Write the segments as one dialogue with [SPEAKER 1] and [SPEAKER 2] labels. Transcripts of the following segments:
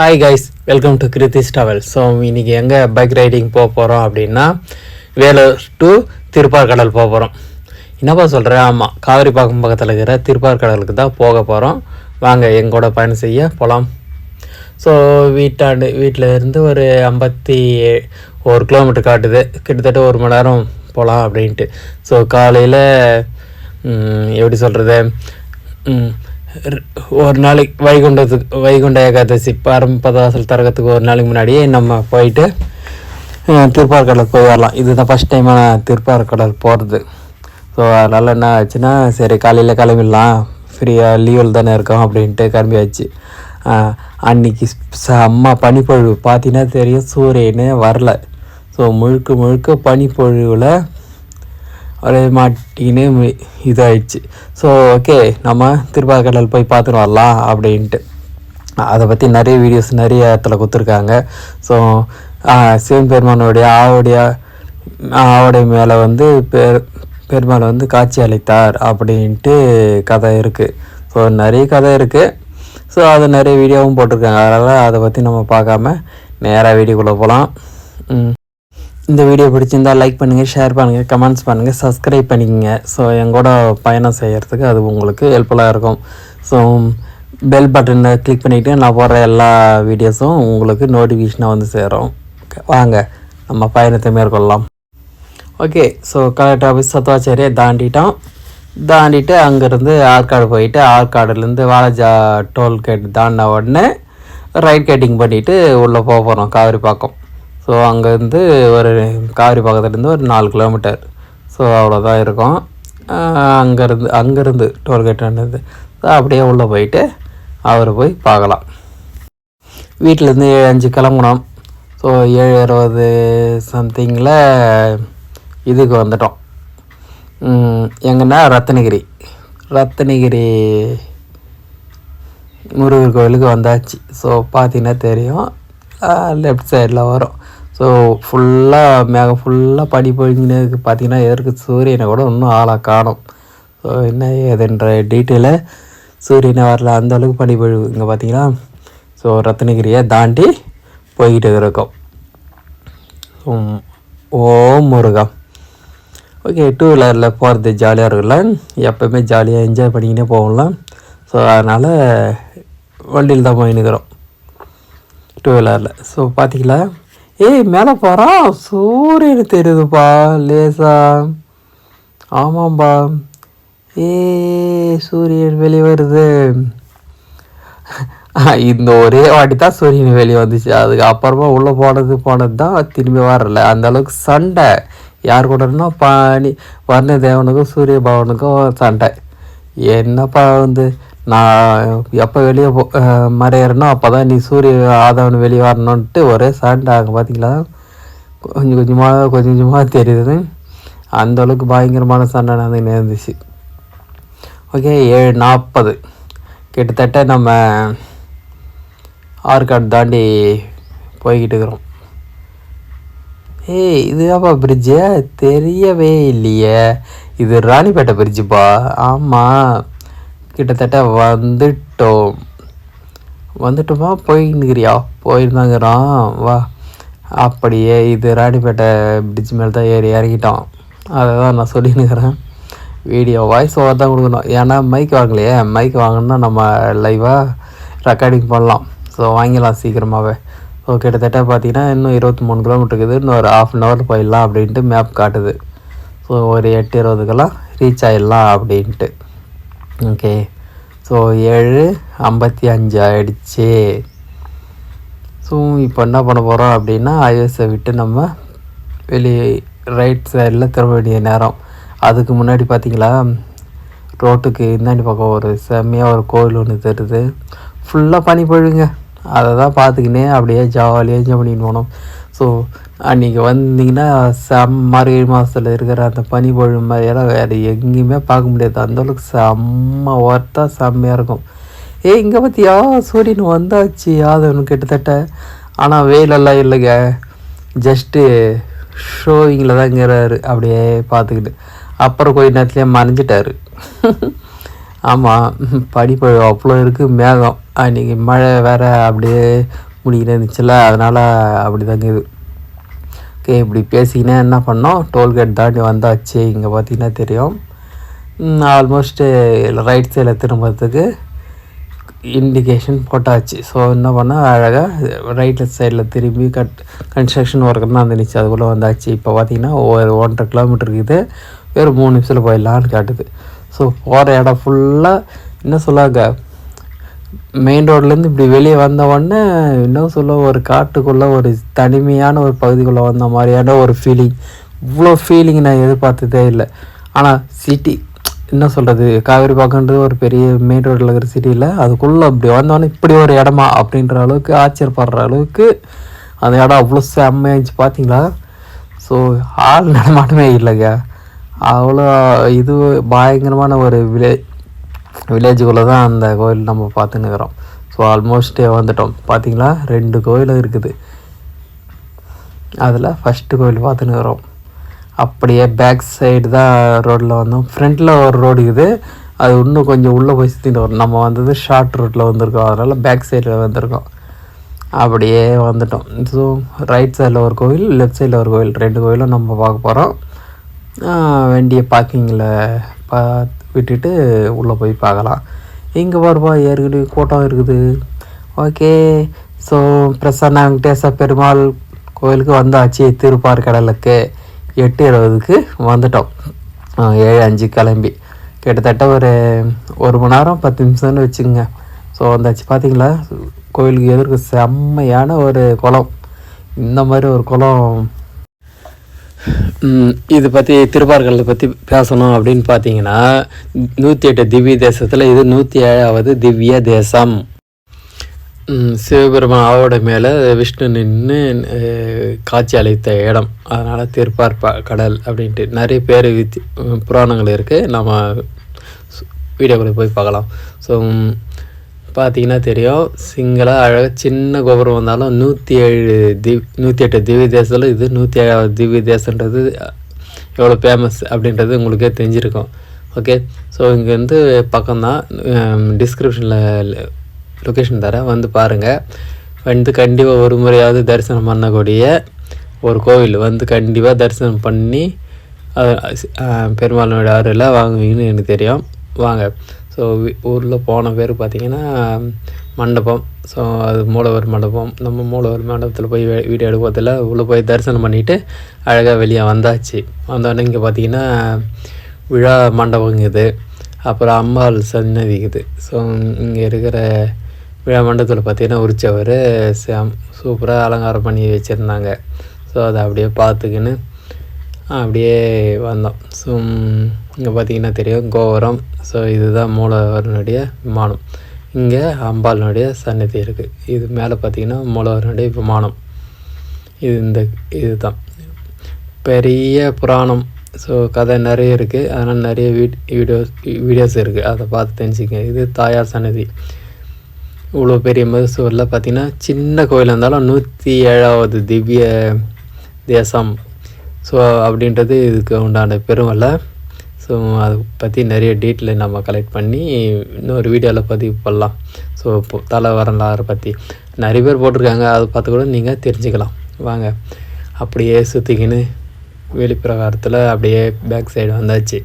[SPEAKER 1] hi guys welcome to Krithi's travel so இன்றைக்கி எங்கே bike riding போக போகிறோம் அப்படின்னா வேலூர் டு திருப்பார்கடல் போக போகிறோம் என்னப்பா சொல்கிறேன் ஆமாம் காவிரிப்பாக்கம் பக்கத்தில் இருக்கிற திருப்பார்கடலுக்கு தான் போக போகிறோம் வாங்க எங்கூட பயணம் செய்ய போகலாம் ஸோ வீட்டாண்டு வீட்டில் இருந்து ஒரு ஐம்பத்தி ஒரு கிலோமீட்டர் காட்டுது கிட்டத்தட்ட ஒரு மணி நேரம் போகலாம் அப்படின்ட்டு ஸோ காலையில் எப்படி சொல்கிறது ஒரு நாளைக்கு வைகுண்டத்துக்கு வைகுண்ட ஏகாதசி பரம்பதாசல் தரகத்துக்கு ஒரு நாளைக்கு முன்னாடியே நம்ம போயிட்டு திருப்பார்கடலுக்கு போய் வரலாம் இதுதான் ஃபஸ்ட் டைமாக நான் திருப்பார்கடல் போகிறது ஸோ அதனால் என்ன ஆச்சுன்னா சரி காலையில் கிளம்பிடலாம் ஃப்ரீயாக லீவில் தானே இருக்கோம் அப்படின்ட்டு கிளம்பியாச்சு அன்னைக்கு அம்மா பனிப்பொழிவு பார்த்தீங்கன்னா தெரியும் சூரியனே வரல ஸோ முழுக்க முழுக்க பனிப்பொழிவில் அப்படியே மாட்டிக்கின்னு இதாகிடுச்சு ஸோ ஓகே நம்ம திருப்பாக்கடல் போய் பார்த்துட்டு வரலாம் அப்படின்ட்டு அதை பற்றி நிறைய வீடியோஸ் நிறைய இடத்துல கொடுத்துருக்காங்க ஸோ சிவபெருமானுடைய ஆவுடைய ஆவுடைய மேலே வந்து பெர் பெருமாள் வந்து காட்சி அளித்தார் அப்படின்ட்டு கதை இருக்குது ஸோ நிறைய கதை இருக்குது ஸோ அது நிறைய வீடியோவும் போட்டிருக்காங்க அதனால் அதை பற்றி நம்ம பார்க்காம நேராக வீடியோக்குள்ளே போகலாம் இந்த வீடியோ பிடிச்சிருந்தால் லைக் பண்ணுங்கள் ஷேர் பண்ணுங்கள் கமெண்ட்ஸ் பண்ணுங்கள் சப்ஸ்கிரைப் பண்ணிக்கோங்க ஸோ எங்கூட பயணம் செய்கிறதுக்கு அது உங்களுக்கு ஹெல்ப்ஃபுல்லாக இருக்கும் ஸோ பெல் பட்டனை கிளிக் பண்ணிவிட்டு நான் போடுற எல்லா வீடியோஸும் உங்களுக்கு நோட்டிஃபிகேஷனாக வந்து சேரும் வாங்க நம்ம பயணத்தை மேற்கொள்ளலாம் ஓகே ஸோ கலெக்டர் ஆஃபீஸ் சத்துவாச்சாரியை தாண்டிட்டோம் தாண்டிட்டு அங்கேருந்து ஆற்காடு போயிட்டு ஆற்காடுலேருந்து வாலஜா டோல்கேட் தாண்டின உடனே ரைட் கேட்டிங் பண்ணிவிட்டு உள்ளே போக போகிறோம் காவிரி பாக்கம் ஸோ அங்கேருந்து ஒரு காவிரி பக்கத்துலேருந்து ஒரு நாலு கிலோமீட்டர் ஸோ அவ்வளோதான் இருக்கும் அங்கேருந்து அங்கேருந்து டோல்கேட்டுன்றது ஸோ அப்படியே உள்ளே போயிட்டு அவர் போய் பார்க்கலாம் வீட்டிலேருந்து ஏழு அஞ்சு கிளம்புனோம் ஸோ ஏழு இருபது சம்திங்கில் இதுக்கு வந்துட்டோம் எங்கன்னா ரத்னகிரி ரத்தனகிரி முருகர் கோவிலுக்கு வந்தாச்சு ஸோ பார்த்தீங்கன்னா தெரியும் லெஃப்ட் சைடில் வரும் ஸோ ஃபுல்லாக மேகம் ஃபுல்லாக பனி பொழிஞ்சினதுக்கு பார்த்திங்கன்னா எதற்கு சூரியனை கூட இன்னும் ஆளாக காணும் ஸோ என்ன ஏதுன்ற டீட்டெயிலை சூரியனை வரல அந்த அளவுக்கு பனி பொழிவு இங்கே பார்த்தீங்கன்னா ஸோ ரத்னகிரியை தாண்டி போய்கிட்டு இருக்கோம் ஓ முருகா ஓகே டூ வீலரில் போகிறது ஜாலியாக இருக்குல்ல எப்போயுமே ஜாலியாக என்ஜாய் பண்ணிக்கினே போகலாம் ஸோ அதனால் வண்டியில் தான் போயின்னுக்குறோம் டூ வீலரில் ஸோ பார்த்திங்களா ஏய் மேலே போகிறா சூரியன் தெரியுதுப்பா லேசா ஆமாம்பா ஏ சூரியன் வெளியே வருது இந்த ஒரே வாட்டி தான் சூரியன் வெளியே வந்துச்சு அதுக்கு அப்புறமா உள்ளே போனது போனது தான் திரும்பி வரல அந்த அளவுக்கு சண்டை யார் கூடனா பாணி வர்ண தேவனுக்கும் சூரிய பவனுக்கும் சண்டை என்னப்பா வந்து நான் எப்போ வெளியே போ மறையறனோ அப்போ தான் நீ சூரிய ஆதவன் வெளியே வரணுன்ட்டு ஒரே சாண்டை அங்கே பார்த்தீங்களா கொஞ்சம் கொஞ்சமாக கொஞ்சம் கொஞ்சமாக தெரியுது அந்தளவுக்கு பயங்கரமான சண்டை நடந்து நேர்ந்துச்சு ஓகே ஏழு நாற்பது கிட்டத்தட்ட நம்ம ஆற்காடு தாண்டி போய்கிட்டு இருக்கிறோம் ஏய் இதுதான்ப்பா பிரிட்ஜு தெரியவே இல்லையே இது ராணிப்பேட்டை பிரிட்ஜுப்பா ஆமாம் கிட்டத்தட்ட வந்துட்டோம் வந்துட்டோமா போயிருந்துக்கிறியா போயிருந்தாங்கிறான் வா அப்படியே இது ராணிப்பேட்டை பிரிட்ஜ் மேலே தான் ஏறி இறங்கிட்டோம் அதை தான் நான் சொல்லினுக்கிறேன் வீடியோ வாய்ஸ் ஓவர் தான் கொடுக்கணும் ஏன்னா மைக் வாங்கலையே மைக் வாங்கினா நம்ம லைவாக ரெக்கார்டிங் பண்ணலாம் ஸோ வாங்கிடலாம் சீக்கிரமாகவே ஸோ கிட்டத்தட்ட பார்த்திங்கன்னா இன்னும் இருபத்தி மூணு கிலோமீட்டர் இருக்குது இன்னும் ஒரு ஆஃப் அன் ஹவர் போயிடலாம் அப்படின்ட்டு மேப் காட்டுது ஸோ ஒரு எட்டு இருபதுக்கெல்லாம் ரீச் ஆகிடலாம் அப்படின்ட்டு ஓகே ஸோ ஏழு ஐம்பத்தி அஞ்சு ஆகிடுச்சி ஸோ இப்போ என்ன பண்ண போகிறோம் அப்படின்னா ஐஎஸை விட்டு நம்ம வெளியே ரைட் சைடில் திரும்ப வேண்டிய நேரம் அதுக்கு முன்னாடி பார்த்திங்களா ரோட்டுக்கு இந்தாண்டி பக்கம் ஒரு செம்மையாக ஒரு கோயில் ஒன்று தருது ஃபுல்லாக பனி பொழுங்க அதை தான் பார்த்துக்கினே அப்படியே ஜாலியாக என்ஜாய் பண்ணிட்டு போனோம் ஸோ அன்றைக்கி வந்தீங்கன்னா செம் மார்கழி மாதத்தில் இருக்கிற அந்த பனி மாதிரியெல்லாம் வேறு எங்கேயுமே பார்க்க முடியாது அந்தளவுக்கு செம்ம ஒர்த்தாக செம்மையாக இருக்கும் ஏ இங்கே பார்த்தியா சூரியன் வந்தாச்சு ஆதவன் கிட்டத்தட்ட ஆனால் வெயிலெல்லாம் இல்லைங்க ஜஸ்ட்டு ஷோவிங்கில் தாங்கிறாரு அப்படியே பார்த்துக்கிட்டு அப்புறம் கொஞ்ச நேரத்துலேயே மறைஞ்சிட்டாரு ஆமாம் பனிப்பொழிவு அவ்வளோ இருக்குது மேகம் அன்றைக்கி மழை வேறு அப்படியே முடியல இருந்துச்சுல்ல அதனால் அப்படி தாங்க இது ஓகே இப்படி பேசிக்கினே என்ன பண்ணோம் டோல்கேட் தாண்டி வந்தாச்சு இங்கே பார்த்தீங்கன்னா தெரியும் ஆல்மோஸ்ட்டு ரைட் சைடில் திரும்புறதுக்கு இண்டிகேஷன் போட்டாச்சு ஸோ என்ன பண்ணால் அழகாக ரைட் சைடில் திரும்பி கட் கன்ஸ்ட்ரக்ஷன் ஒர்க்குன்னு வந்துச்சு அதுக்குள்ளே வந்தாச்சு இப்போ பார்த்திங்கன்னா ஒரு ஒன்றரை கிலோமீட்டர் இருக்குது வெறும் மூணு நிமிஷத்தில் போயிடலான்னு காட்டுது ஸோ போகிற இடம் ஃபுல்லாக என்ன சொல்லாங்க மெயின் ரோட்லேருந்து இப்படி வெளியே வந்தவொடனே இன்னும் சொல்ல ஒரு காட்டுக்குள்ளே ஒரு தனிமையான ஒரு பகுதிக்குள்ளே வந்த மாதிரியான ஒரு ஃபீலிங் இவ்வளோ ஃபீலிங் நான் எதிர்பார்த்ததே இல்லை ஆனால் சிட்டி என்ன சொல்கிறது காவேரி பாக்கன்றது ஒரு பெரிய மெயின் ரோட்டில் இருக்கிற சிட்டியில் அதுக்குள்ளே அப்படி வந்தோடனே இப்படி ஒரு இடமா அப்படின்ற அளவுக்கு ஆச்சரியப்படுற அளவுக்கு அந்த இடம் அவ்வளோ செம்மையாச்சு பார்த்தீங்களா ஸோ ஆள் நடமாட்டமே இல்லைங்க அவ்வளோ இது பயங்கரமான ஒரு விளை வில்லேஜுக்குள்ளே தான் அந்த கோயில் நம்ம பார்த்துன்னு இருக்கிறோம் ஸோ ஆல்மோஸ்ட் வந்துட்டோம் பார்த்தீங்களா ரெண்டு கோயில் இருக்குது அதில் ஃபஸ்ட்டு கோயில் பார்த்துன்னு இருக்கிறோம் அப்படியே பேக் சைடு தான் ரோட்டில் வந்தோம் ஃப்ரண்ட்டில் ஒரு ரோடு இருக்குது அது இன்னும் கொஞ்சம் உள்ளே போய் சுற்றிட்டு வரும் நம்ம வந்தது ஷார்ட் ரூட்டில் வந்திருக்கோம் அதனால் பேக் சைடில் வந்திருக்கோம் அப்படியே வந்துட்டோம் ஸோ ரைட் சைடில் ஒரு கோயில் லெஃப்ட் சைடில் ஒரு கோயில் ரெண்டு கோயிலும் நம்ம பார்க்க போகிறோம் வேண்டிய பார்க்கிங்கில் பா விட்டுட்டு உள்ளே போய் பார்க்கலாம் இங்கே பாருப்பா ஏற்கனவே கூட்டம் இருக்குது ஓகே ஸோ பிரசன்ன வெங்கடேச பெருமாள் கோயிலுக்கு வந்தாச்சு திருப்பார் கடலுக்கு எட்டு இருபதுக்கு வந்துட்டோம் ஏழு அஞ்சு கிளம்பி கிட்டத்தட்ட ஒரு ஒரு மணி நேரம் பத்து நிமிஷம்னு வச்சுங்க ஸோ வந்தாச்சு பார்த்தீங்களா கோயிலுக்கு எதிர்க்க செம்மையான ஒரு குளம் இந்த மாதிரி ஒரு குளம் இது பற்றி திருப்பார்களை பற்றி பேசணும் அப்படின்னு பார்த்தீங்கன்னா நூற்றி எட்டு திவ்ய தேசத்தில் இது நூற்றி ஏழாவது திவ்ய தேசம் சிவபெருமான் ஆவோட மேலே விஷ்ணு நின்று காட்சி அளித்த இடம் அதனால் ப கடல் அப்படின்ட்டு நிறைய பேர் வித் புராணங்கள் இருக்குது நம்ம வீடியோக்குள்ளே போய் பார்க்கலாம் ஸோ பார்த்தீங்கன்னா தெரியும் சிங்கிளாக அழகாக சின்ன கோபுரம் வந்தாலும் நூற்றி ஏழு திவ் நூற்றி எட்டு திவ்ய தேசத்தில் இது நூற்றி ஏழாவது திவ்ய தேசன்றது எவ்வளோ ஃபேமஸ் அப்படின்றது உங்களுக்கே தெரிஞ்சிருக்கும் ஓகே ஸோ இங்கே வந்து பக்கம்தான் டிஸ்கிரிப்ஷனில் லொக்கேஷன் தரேன் வந்து பாருங்கள் வந்து கண்டிப்பாக ஒரு முறையாவது தரிசனம் பண்ணக்கூடிய ஒரு கோவில் வந்து கண்டிப்பாக தரிசனம் பண்ணி பெருமாளனுடைய ஆறுல வாங்குவீங்கன்னு எனக்கு தெரியும் வாங்க ஸோ ஊரில் போன பேர் பார்த்திங்கன்னா மண்டபம் ஸோ அது மூலவர் மண்டபம் நம்ம மூலவர் மண்டபத்தில் போய் வீடு எடுப்பதில் உள்ளே போய் தரிசனம் பண்ணிவிட்டு அழகாக வெளியே வந்தாச்சு வந்தோடனே இங்கே பார்த்திங்கன்னா விழா மண்டபங்குது அப்புறம் அம்மாள் சன்னதிக்குது ஸோ இங்கே இருக்கிற விழா மண்டபத்தில் பார்த்திங்கன்னா உரிச்சவர் சூப்பராக அலங்காரம் பண்ணி வச்சுருந்தாங்க ஸோ அதை அப்படியே பார்த்துக்கின்னு அப்படியே வந்தோம் ஸோ இங்கே பார்த்திங்கன்னா தெரியும் கோபுரம் ஸோ இதுதான் மூலவரனுடைய விமானம் இங்கே அம்பாளினுடைய சன்னதி இருக்குது இது மேலே பார்த்திங்கன்னா மூலவரனுடைய விமானம் இது இந்த இதுதான் பெரிய புராணம் ஸோ கதை நிறைய இருக்குது அதனால் நிறைய வீட் வீடியோஸ் வீடியோஸ் இருக்குது அதை பார்த்து தெரிஞ்சுக்கங்க இது தாயார் சன்னதி இவ்வளோ பெரிய மதுசூரில் பார்த்திங்கன்னா சின்ன கோயில் இருந்தாலும் நூற்றி ஏழாவது திவ்ய தேசம் ஸோ அப்படின்றது இதுக்கு உண்டான பெருமல்ல ஸோ அதை பற்றி நிறைய டீட்டெயில் நம்ம கலெக்ட் பண்ணி இன்னொரு வீடியோவில் பதிவு பண்ணலாம் ஸோ தலை வரலாறு பற்றி நிறைய பேர் போட்டிருக்காங்க அதை பார்த்து கூட நீங்கள் தெரிஞ்சுக்கலாம் வாங்க அப்படியே சுற்றிக்கின்னு வெளிப்பிரகாரத்தில் அப்படியே பேக் சைடு வந்தாச்சு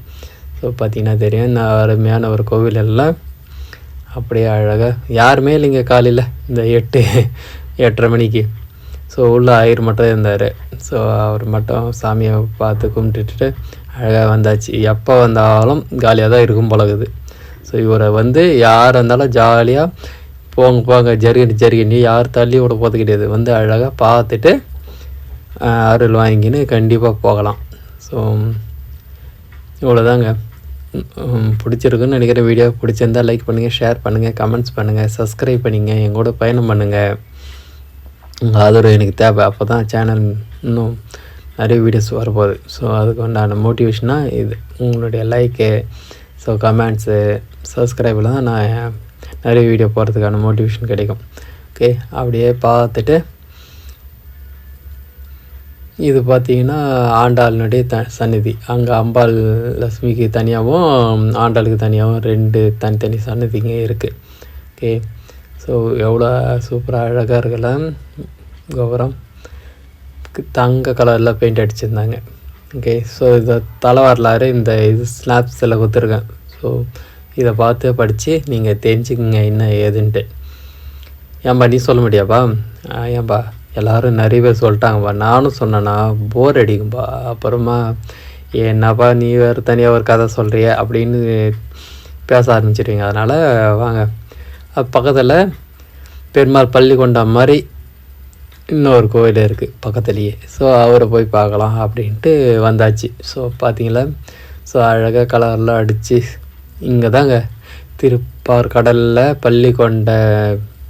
[SPEAKER 1] ஸோ பார்த்திங்கன்னா தெரியும் இந்த அருமையான ஒரு கோவில் எல்லாம் அப்படியே அழகாக யாருமே இல்லைங்க காலையில் இந்த எட்டு எட்டரை மணிக்கு ஸோ உள்ளே ஆயிர் மட்டும் இருந்தார் ஸோ அவர் மட்டும் சாமியை பார்த்து கும்பிட்டுட்டு அழகாக வந்தாச்சு எப்போ வந்தாலும் காலியாக தான் இருக்கும் பழகுது ஸோ இவரை வந்து யார் இருந்தாலும் ஜாலியாக போங்க போங்க ஜருகணி ஜருகணி யார் தள்ளி விட போகிறது கிடையாது வந்து அழகாக பார்த்துட்டு அருள் வாங்கின்னு கண்டிப்பாக போகலாம் ஸோ இவ்வளோதாங்க பிடிச்சிருக்குன்னு நினைக்கிற வீடியோ பிடிச்சிருந்தால் லைக் பண்ணுங்கள் ஷேர் பண்ணுங்கள் கமெண்ட்ஸ் பண்ணுங்கள் சப்ஸ்கிரைப் பண்ணுங்கள் எங்கூட பயணம் பண்ணுங்கள் ஆதரவு எனக்கு தேவை அப்போ தான் சேனல் இன்னும் நிறைய வீடியோஸ் வரப்போகுது ஸோ அதுக்கு உண்டான மோட்டிவேஷனாக இது உங்களுடைய லைக்கு ஸோ கமெண்ட்ஸு சப்ஸ்கிரைபில் தான் நான் நிறைய வீடியோ போகிறதுக்கான மோட்டிவேஷன் கிடைக்கும் ஓகே அப்படியே பார்த்துட்டு இது பார்த்திங்கன்னா ஆண்டாளினுடைய த சந்நிதி அங்கே அம்பாள் லக்ஷ்மிக்கு தனியாகவும் ஆண்டாளுக்கு தனியாகவும் ரெண்டு தனித்தனி சன்னதிங்க இருக்குது ஓகே ஸோ எவ்வளோ சூப்பராக அழகாக இருக்கலாம் கோபுரம் தங்க கலரில் பெயிண்ட் அடிச்சிருந்தாங்க ஓகே ஸோ இதை தலை வரலாறு இந்த இது ஸ்லாப்ஸில் கொடுத்துருக்கேன் ஸோ இதை பார்த்து படித்து நீங்கள் தெரிஞ்சுக்குங்க என்ன ஏதுன்ட்டு ஏன்பா நீ சொல்ல முடியாப்பா ஏன்பா எல்லோரும் நிறைய பேர் சொல்லிட்டாங்கப்பா நானும் சொன்னேன்னா போர் அடிக்கும்பா அப்புறமா என்னப்பா நீ வேறு தனியாக ஒரு கதை சொல்கிறிய அப்படின்னு பேச ஆரம்பிச்சிடுவீங்க அதனால் வாங்க பக்கத்தில் பெருமாள் பள்ளி கொண்டா மாதிரி இன்னொரு கோயில் இருக்குது பக்கத்துலேயே ஸோ அவரை போய் பார்க்கலாம் அப்படின்ட்டு வந்தாச்சு ஸோ பார்த்தீங்களா ஸோ அழகாக கலர்லாம் அடித்து இங்கே தாங்க திருப்பார் கடலில் பள்ளி கொண்ட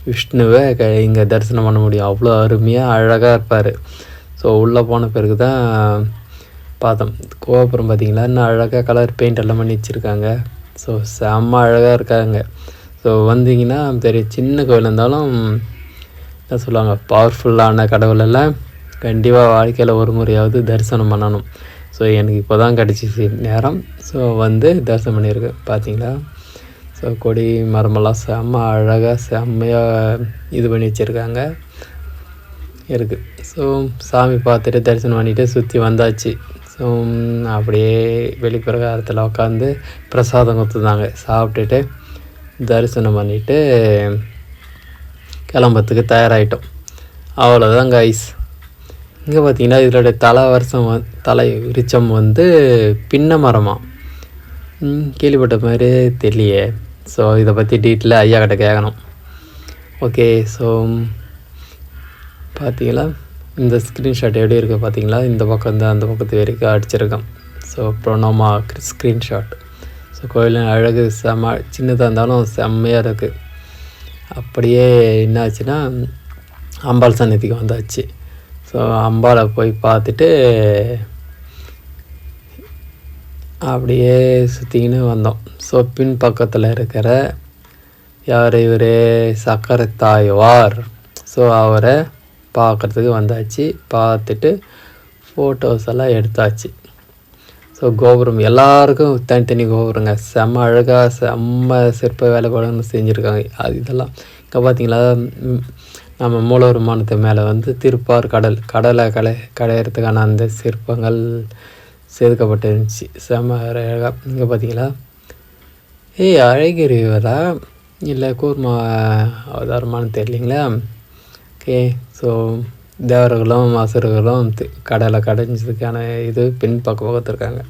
[SPEAKER 1] விஷ்ணுவை க இங்கே தரிசனம் பண்ண முடியும் அவ்வளோ அருமையாக அழகாக இருப்பார் ஸோ உள்ளே போன பிறகு தான் பார்த்தோம் கோபுரம் பார்த்திங்களா இன்னும் அழகாக கலர் பெயிண்ட் எல்லாம் பண்ணி வச்சுருக்காங்க ஸோ செம்ம அழகாக இருக்காங்க ஸோ வந்தீங்கன்னா பெரிய சின்ன கோவில் இருந்தாலும் என்ன சொல்லுவாங்க பவர்ஃபுல்லான கடவுளெல்லாம் கண்டிப்பாக வாழ்க்கையில் ஒரு முறையாவது தரிசனம் பண்ணணும் ஸோ எனக்கு இப்போ தான் கிடச்சிச்சு நேரம் ஸோ வந்து தரிசனம் பண்ணியிருக்கேன் பார்த்தீங்களா ஸோ கொடி மரமெல்லாம் செம்ம அழகாக செம்மையாக இது பண்ணி வச்சுருக்காங்க இருக்குது ஸோ சாமி பார்த்துட்டு தரிசனம் பண்ணிவிட்டு சுற்றி வந்தாச்சு ஸோ அப்படியே வெளிப்பிரகாரத்தில் உட்காந்து பிரசாதம் கொடுத்துருந்தாங்க சாப்பிட்டுட்டு தரிசனம் பண்ணிவிட்டு கிளம்புறதுக்கு தயாராகிட்டோம் அவ்வளோதான் கைஸ் இங்கே பார்த்திங்கன்னா இதோட தலை வருஷம் தலை விருச்சம் வந்து பின்ன மரமாக கேள்விப்பட்ட மாதிரி தெரியலையே ஸோ இதை பற்றி டீட்டெயில் ஐயா கிட்ட கேட்கணும் ஓகே ஸோ பார்த்தீங்களா இந்த ஸ்க்ரீன்ஷாட் எப்படி இருக்குது பார்த்தீங்களா இந்த பக்கம் தான் அந்த பக்கத்து வரைக்கும் அடிச்சிருக்கேன் ஸோ ப்ரோனோமா ஸ்க்ரீன்ஷாட் இந்த அழகு செம சின்னதாக இருந்தாலும் செம்மையாக இருக்குது அப்படியே என்னாச்சுன்னா அம்பாள் சன்னதிக்கு வந்தாச்சு ஸோ அம்பாளை போய் பார்த்துட்டு அப்படியே சுற்றிக்கின்னு வந்தோம் ஸோ பின் பக்கத்தில் இருக்கிற யார் இவர் சக்கர தாய்வார் ஸோ அவரை பார்க்குறதுக்கு வந்தாச்சு பார்த்துட்டு ஃபோட்டோஸ் எல்லாம் எடுத்தாச்சு ஸோ கோபுரம் எல்லாருக்கும் தனித்தனி கோபுரங்க செம்ம அழகாக செம்ம சிற்ப வேலைப்பாடுன்னு செஞ்சுருக்காங்க அது இதெல்லாம் இங்கே பார்த்தீங்களா நம்ம மூலவர் மானத்து மேலே வந்து திருப்பார் கடல் கடலை கலை கடையிறதுக்கான அந்த சிற்பங்கள் செதுக்கப்பட்டு இருந்துச்சு செம அழகாக இங்கே பார்த்தீங்களா ஏய் அழகிரி வரா இல்லை கூர்மா அவதாரமானு தெரியலிங்களா ஓகே ஸோ தேவர்களும் அசுரர்களும் கடலை கடைஞ்சதுக்கான இது பின் பக்கம் பார்த்துருக்காங்க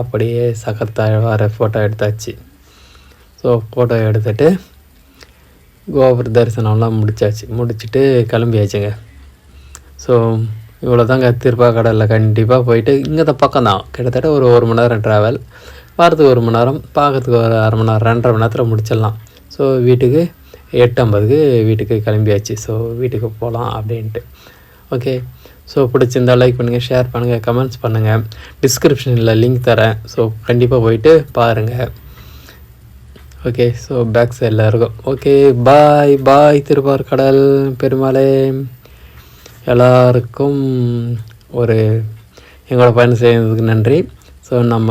[SPEAKER 1] அப்படியே சகத்தாழ்வார ஃபோட்டோ எடுத்தாச்சு ஸோ ஃபோட்டோ எடுத்துட்டு கோபுர தரிசனம்லாம் முடித்தாச்சு முடிச்சுட்டு கிளம்பியாச்சுங்க ஸோ இவ்வளோ தாங்க கடலில் கண்டிப்பாக போயிட்டு இங்கே தான் பக்கம் தான் கிட்டத்தட்ட ஒரு ஒரு மணி நேரம் ட்ராவல் வாரத்துக்கு ஒரு மணி நேரம் பார்க்கறதுக்கு ஒரு அரை மணி நேரம் ரெண்டரை மணி நேரத்தில் முடிச்சிடலாம் ஸோ வீட்டுக்கு எட்டு ஐம்பதுக்கு வீட்டுக்கு கிளம்பியாச்சு ஸோ வீட்டுக்கு போகலாம் அப்படின்ட்டு ஓகே ஸோ பிடிச்சிருந்தா லைக் பண்ணுங்கள் ஷேர் பண்ணுங்கள் கமெண்ட்ஸ் பண்ணுங்கள் டிஸ்கிரிப்ஷனில் லிங்க் தரேன் ஸோ கண்டிப்பாக போயிட்டு பாருங்கள் ஓகே ஸோ பேக் சைடில் இருக்கும் ஓகே பாய் பாய் திருப்பார் கடல் பெருமாளே எல்லாருக்கும் ஒரு எங்களோட பயணம் செய்யறதுக்கு நன்றி ஸோ நம்ம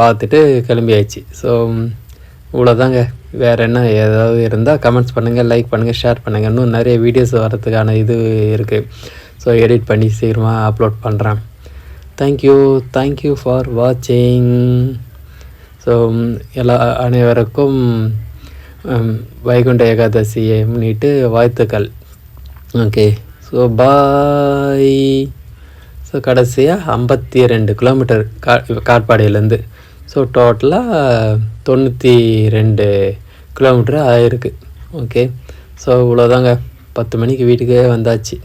[SPEAKER 1] பார்த்துட்டு கிளம்பியாச்சு ஸோ இவ்வளோதாங்க வேறு என்ன ஏதாவது இருந்தால் கமெண்ட்ஸ் பண்ணுங்கள் லைக் பண்ணுங்கள் ஷேர் பண்ணுங்கள் இன்னும் நிறைய வீடியோஸ் வரதுக்கான இது இருக்குது ஸோ எடிட் பண்ணி சீக்கிரமாக அப்லோட் பண்ணுறேன் தேங்க்யூ தேங்க்யூ ஃபார் வாட்சிங் ஸோ எல்லா அனைவருக்கும் வைகுண்ட ஏகாதசியை முன்னிட்டு வாழ்த்துக்கள் ஓகே ஸோ பாய் ஸோ கடைசியாக ஐம்பத்தி ரெண்டு கிலோமீட்டர் கா காட்பாடையிலேருந்து ஸோ டோட்டலாக தொண்ணூற்றி ரெண்டு கிலோமீட்டர் ஆயிருக்கு ஓகே ஸோ இவ்வளோதாங்க பத்து மணிக்கு வீட்டுக்கே வந்தாச்சு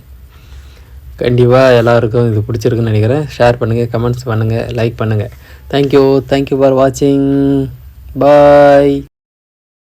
[SPEAKER 1] கண்டிப்பாக எல்லாருக்கும் இது பிடிச்சிருக்குன்னு நினைக்கிறேன் ஷேர் பண்ணுங்கள் கமெண்ட்ஸ் பண்ணுங்கள் லைக் பண்ணுங்கள் தேங்க்யூ தேங்க்யூ ஃபார் வாட்சிங் பாய்